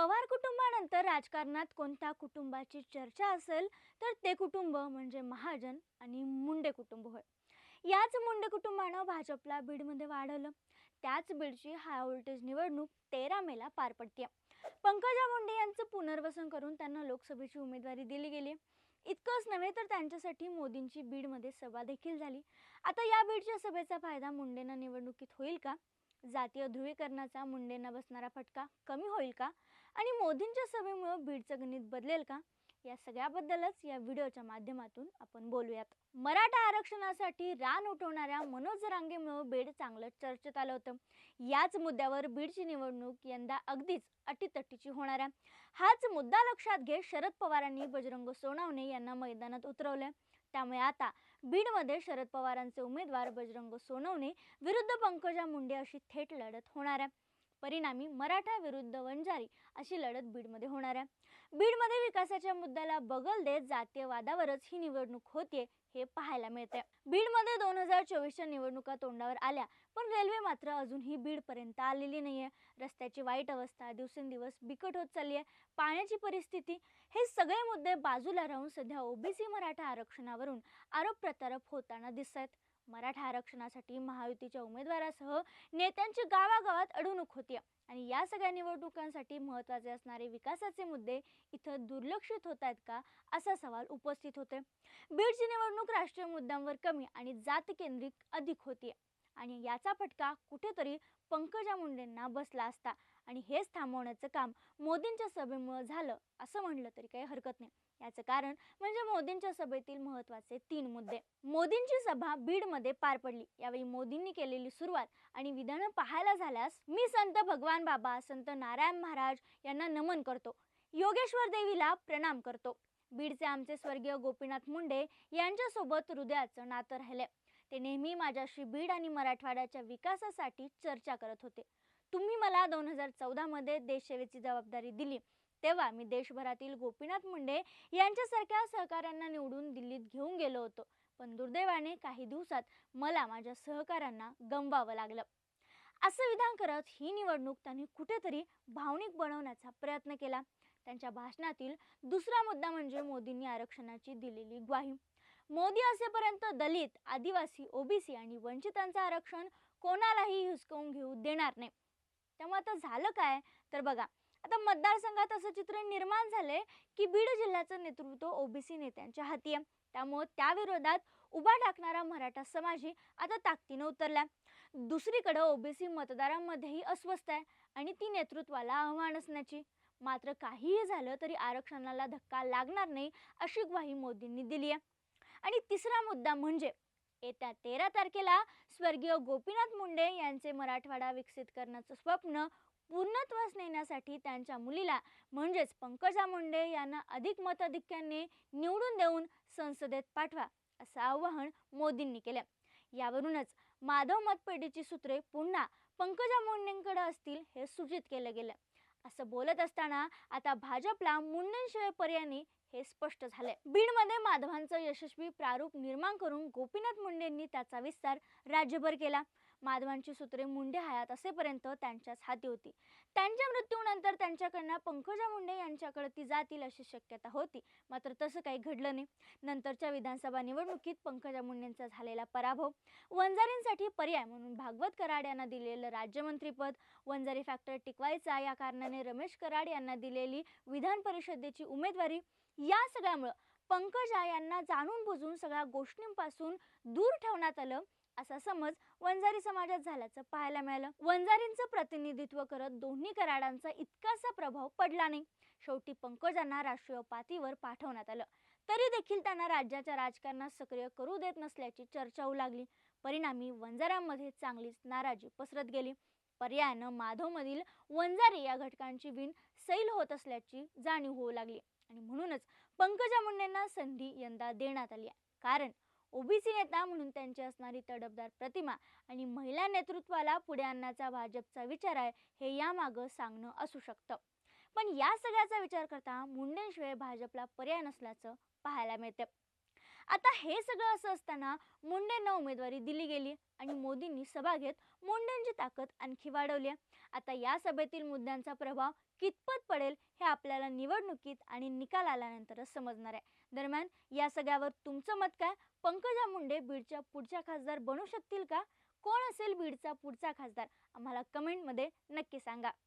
पवार कुटुंबानंतर राजकारणात कोणत्या कुटुंबाची चर्चा असेल तर ते कुटुंब म्हणजे महाजन आणि मुंडे कुटुंब होय. याच मुंडे कुटुंबानं भाजपला बीडमध्ये वाढवलं. त्याच बीडची हाय व्होल्टेज निवडणूक तेरा मेला पार पडते पंकजा मुंडे यांचं पुनर्वसन करून त्यांना लोकसभेची उमेदवारी दिली गेली इतकंच नव्हे तर त्यांच्यासाठी मोदींची बीडमध्ये सभा देखील झाली. आता या बीडच्या सभेचा फायदा मुंडेंना निवडणुकीत होईल का? जातीय ध्रुवीकरणाचा मुंडेंना बसणारा फटका कमी होईल का? आणि मोदींच्या सभेमुळं बीडचं गणित बदलेल का? या सगळ्याबद्दलच या व्हिडिओच्या माध्यमातून आपण बोलूयात. मराठा आरक्षणासाठी रान उठवणाऱ्या मनोज रांगेमुळं बीड चांगलं चर्चेत आलं होतं. याच मुद्द्यावर बीडची निवडणूक यंदा अगदीच अटीतटीची होणार आहे. हाच मुद्दा लक्षात घेत शरद पवारांनी बजरंग सोनावणे यांना मैदानात उतरवलं त्यामुळे आता बीडमध्ये शरद पवारांचे उमेदवार बजरंग सोनवणे विरुद्ध पंकजा मुंडे अशी थेट लढत होणार आहे. परिणामी मराठा विरुद्ध वंजारी अशी लढत बीडमध्ये होणार आहे. बीडमध्ये विकासाच्या मुद्द्याला बगल देत जातीयवादावरच ही निवडणूक होते हे पाहायला मिळते बीडमध्ये दोन हजार चोवीसच्या निवडणुका तोंडावर आल्या पण रेल्वे मात्र अजूनही बीडपर्यंत आलेली नाहीये. रस्त्याची वाईट अवस्था दिवसेंदिवस बिकट होत चालली आहे पाण्याची परिस्थिती हे सगळे मुद्दे बाजूला राहून सध्या ओबीसी मराठा आरक्षणावरून आरोप प्रत्यारोप होताना दिसत आहेत मराठा आरक्षणासाठी महायुतीच्या उमेदवारासह नेत्यांची गावागावात अडवणूक होती आणि या सगळ्या निवडणुकांसाठी महत्त्वाचे असणारे विकासाचे मुद्दे इथं दुर्लक्षित होत आहेत का असा सवाल उपस्थित होते बीडची निवडणूक राष्ट्रीय मुद्द्यांवर कमी आणि जात केंद्रित अधिक होती आणि याचा फटका कुठेतरी पंकजा मुंडेंना बसला असता. आणि हेच थांबवण्याचं काम मोदींच्या सभेमुळं झालं असं म्हणलं तरी काही हरकत नाही. याचं कारण म्हणजे मोदींच्या सभेतील महत्त्वाचे तीन मुद्दे. मोदींची सभा बीडमध्ये पार पडली. यावेळी मोदींनी केलेली सुरुवात आणि विधानं पाहायला झाल्यास मी संत भगवान बाबा संत नारायण महाराज यांना नमन करतो. योगेश्वर देवीला प्रणाम करतो. बीडचे आमचे स्वर्गीय गोपीनाथ मुंडे यांच्यासोबत हृदयाचं नातं राहिले. ते नेहमी माझ्याशी बीड आणि मराठवाड्याच्या विकासासाठी चर्चा करत होते. तुम्ही मला दोन हजार चौदामध्ये देशसेवेची जबाबदारी दिली. तेव्हा मी देशभरातील गोपीनाथ मुंडे यांच्यासारख्या सहकाऱ्यांना निवडून दिल्लीत घेऊन गेलो होतो. पण दुर्दैवाने काही दिवसात मला माझ्या सहकाऱ्यांना गमवावं लागलं. असं विधान करत ही निवडणूक त्यांनी कुठेतरी भावनिक बनवण्याचा प्रयत्न केला. त्यांच्या भाषणातील दुसरा मुद्दा म्हणजे मोदींनी आरक्षणाची दिलेली ग्वाही. मोदी असेपर्यंत दलित आदिवासी ओबीसी आणि वंचितांचं आरक्षण कोणालाही हिसकवून घेऊ देणार नाही. त्यामुळे आता झालं काय? तर बघा आता मतदारसंघात असं चित्र निर्माण झालंय की बीड जिल्ह्याचं नेतृत्व ओबीसी नेत्यांच्या हाती आहे. त्यामुळं त्याविरोधात उभा टाकणारा मराठा समाजही आता ताकदीनं उतरला दुसरीकडं ओबीसी मतदारांमध्येही अस्वस्थ आहे आणि ती नेतृत्वाला आव्हान असण्याची. मात्र काहीही झालं तरी आरक्षणाला धक्का लागणार नाही अशी ग्वाही मोदींनी दिली आहे आणि तिसरा मुद्दा म्हणजे येत्या तेरा तारखेला स्वर्गीय गोपीनाथ मुंडे यांचे मराठवाडा विकसित करण्याचं स्वप्न पूर्णत्वास नेण्यासाठी त्यांच्या मुलीला म्हणजेच पंकजा मुंडे यांना अधिक मताधिक्याने निवडून देऊन संसदेत पाठवा असं आवाहन मोदींनी केलं. यावरूनच माधव मतपेढीची सूत्रे पुन्हा पंकजा मुंडेंकडे असतील हे सूचित केलं गेलं. असं बोलत असताना आता भाजपला मुंडेंशिवाय पर्यायी हे स्पष्ट झालंय. बीडमध्ये माधवांचं यशस्वी प्रारूप निर्माण करून गोपीनाथ मुंडेंनी त्याचा विस्तार राज्यभर केला. माधवांची सूत्रे मुंडे हयात असेपर्यंत त्यांच्याच हाती होती. त्यांच्या मृत्यूनंतर त्यांच्याकडनं पंकजा मुंडे यांच्याकडे ती जातील अशी शक्यता होती. मात्र तसं काही घडलं नाही. नंतरच्या विधानसभा निवडणुकीत पंकजा मुंडेंचा झालेला पराभव वंजारींसाठी पर्याय म्हणून भागवत कराड यांना दिलेलं राज्यमंत्रीपद वंजारी फॅक्टर टिकवायचा या कारणाने रमेश कराड यांना दिलेली विधान परिषदेची उमेदवारी या सगळ्यामुळं पंकजा यांना जाणून बुजून सगळ्या गोष्टींपासून दूर ठेवण्यात आलं. असा समज वंजारी समाजात झाल्याचं पाहायला मिळालं. वंजारींचं प्रतिनिधित्व करत दोन्ही कराडांचा इतकासा प्रभाव पडला नाही. शेवटी पंकजांना राष्ट्रीय पातळीवर पाठवण्यात आलं. तरी देखील त्यांना राज्याच्या राजकारणात सक्रिय करू देत नसल्याची चर्चा होऊ लागली. परिणामी वंजाऱ्यांमध्ये चांगलीच नाराजी पसरत गेली. पर्यायानं माधवमधील वंजारी या घटकांची विण सैल होत असल्याची जाणीव होऊ लागली. आणि म्हणूनच पंकजा मुंडेंना संधी यंदा देण्यात आली आहे. कारण ओबीसी नेता म्हणून त्यांची असणारी तडफदार प्रतिमा आणि महिला नेतृत्वाला पुढे आणण्याचा भाजपचा विचार आहे हे यामागं सांगणं असू शकतं. पण या सगळ्याचा विचार करता मुंडेंशिवाय भाजपला पर्याय नसल्याचं पाहायला मिळतं आता हे सगळं असं असताना मुंडेंना उमेदवारी दिली गेली आणि मोदींनी सभा घेत मुंडेंची ताकद आणखी वाढवली आहे. आता या सभेतील मुद्द्यांचा प्रभाव कितपत पडेल हे आपल्याला निवडणुकीत आणि निकाल आल्यानंतरच समजणार आहे. दरम्यान या सगळ्यावर तुमचं मत काय? पंकजा मुंडे बीडच्या पुढच्या खासदार बनू शकतील का? कोण असेल बीडचा पुढचा खासदार? आम्हाला कमेंटमध्ये नक्की सांगा.